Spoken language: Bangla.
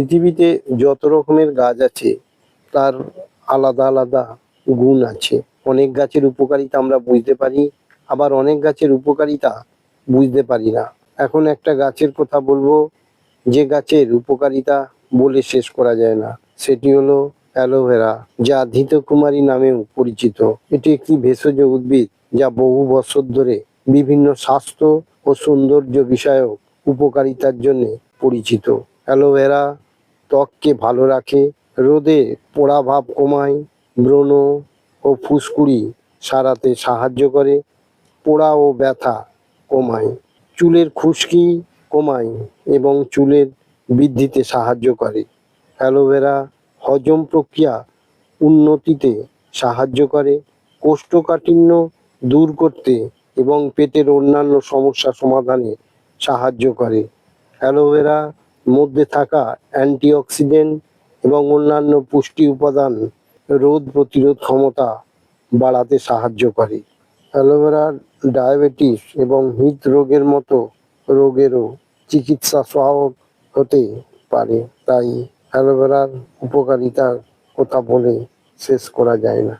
পৃথিবীতে যত রকমের গাছ আছে, তার আলাদা আলাদা গুণ আছে। অনেক গাছের উপকারিতা আমরা বুঝতে পারি, আবার অনেক গাছের উপকারিতা বুঝতে পারি না। এখন একটা গাছের কথা বলব, যে গাছের উপকারিতা বলে শেষ করা যায় না। সেটি হলো অ্যালোভেরা, যা ধৃতকুমারী নামেও পরিচিত। এটি একটি ভেষজ উদ্ভিদ, যা বহু বছর ধরে বিভিন্ন স্বাস্থ্য ও সৌন্দর্য বিষয়ক উপকারিতার জন্য পরিচিত। অ্যালোভেরা ত্বককে ভালো রাখে, রোদে পোড়া ভাব কমায়, ব্রণ ও ফুসকুড়ি সারাতে সাহায্য করে, পোড়া ও ব্যথা কমায়, চুলের খুশকি কমায় এবং চুলের বৃদ্ধিতে সাহায্য করে। অ্যালোভেরা হজম প্রক্রিয়া উন্নতিতে সাহায্য করে, কোষ্ঠকাঠিন্য দূর করতে এবং পেটের অন্যান্য সমস্যা সমাধানে সাহায্য করে। অ্যালোভেরা মধ্যে থাকা অ্যান্টিঅক্সিডেন্ট এবং অন্যান্য পুষ্টি উপাদান রোগ প্রতিরোধ ক্ষমতা বাড়াতে সাহায্য করে। অ্যালোভেরা, ডায়াবেটিস এবং হৃদরোগের মতো রোগেরও চিকিৎসা সহায়ক হতে পারে, তাই অ্যালোভেরার উপকারিতার কথা বলে শেষ করা যায় না।